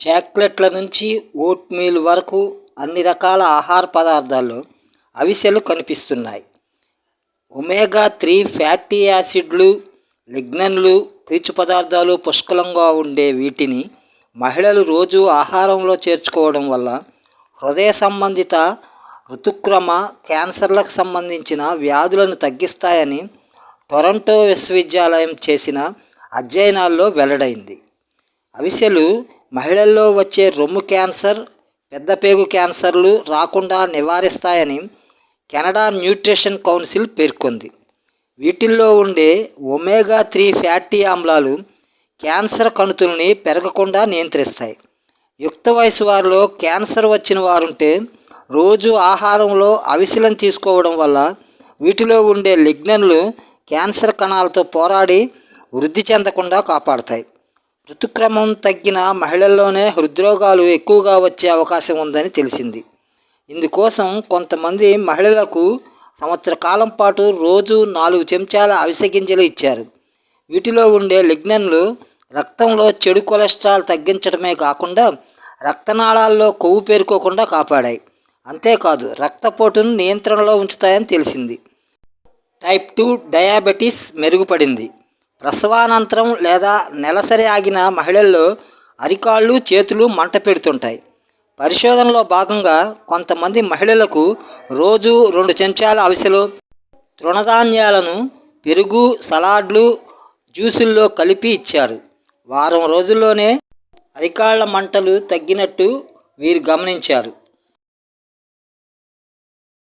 చాక్లెట్ల నుంచి vote meal వరకు అన్ని రకాల ఆహార పదార్థాల్లో అవిసెలు కనిపిస్తున్నాయి. ఒమేగా త్రీ ఫ్యాటీ యాసిడ్లు లిగ్నన్లు పీచు పదార్థాలు పుష్కలంగా ఉండే వీటిని మహిళలు రోజు ఆహారంలో చేర్చుకోవడం వల్ల హృదయ సంబంధిత ఋతుక్రమ క్యాన్సర్లకు సంబంధించిన వ్యాధులను తగ్గిస్తాయని టొరంటో విశ్వవిద్యాలయం చేసిన అధ్యయనాల్లో వెల్లడైంది. అవిసెలు మహిళల్లో వచ్చే రొమ్ము క్యాన్సర్ పెద్దపేగు క్యాన్సర్లు రాకుండా నివారిస్తాయని కెనడా న్యూట్రిషన్ కౌన్సిల్ పేర్కొంది. వీటిల్లో ఉండే ఒమేగా త్రీ ఫ్యాటీ ఆమ్లాలు క్యాన్సర్ కణుతుల్ని పెరగకుండా నియంత్రిస్తాయి. యుక్త వయసు వారిలో క్యాన్సర్ వచ్చిన వారుంటే రోజు ఆహారంలో అవిసెలను తీసుకోవడం వల్ల వీటిలో ఉండే లిగ్నన్లు క్యాన్సర్ కణాలతో పోరాడి వృద్ధి చెందకుండా కాపాడతాయి. ఋతుక్రమం తగ్గిన మహిళల్లోనే హృద్రోగాలు ఎక్కువగా వచ్చే అవకాశం ఉందని తెలిసింది. ఇందుకోసం కొంతమంది మహిళలకు సంవత్సర కాలం పాటు రోజు నాలుగు చెంచాల అవిసె గింజలు ఇచ్చారు. వీటిలో ఉండే లిగ్నన్లు రక్తంలో చెడు కొలెస్ట్రాల్ తగ్గించడమే కాకుండా రక్తనాళాల్లో కొవ్వు పేరుకోకుండా కాపాడాయి. అంతేకాదు రక్తపోటును నియంత్రణలో ఉంచుతాయని తెలిసింది. టైప్ టూ డయాబెటీస్ మెరుగుపడింది. ప్రసవానంతరం లేదా నెలసరి ఆగిన మహిళల్లో అరికాళ్ళు చేతులు మంట పెడుతుంటాయి. పరిశోధనలో భాగంగా కొంతమంది మహిళలకు రోజు రెండు చెంచాల అవిసెలు తృణధాన్యాలను పెరుగు సలాడ్లు జ్యూసుల్లో కలిపి ఇచ్చారు. వారం రోజుల్లోనే అరికాళ్ళ మంటలు తగ్గినట్టు వీరు గమనించారు.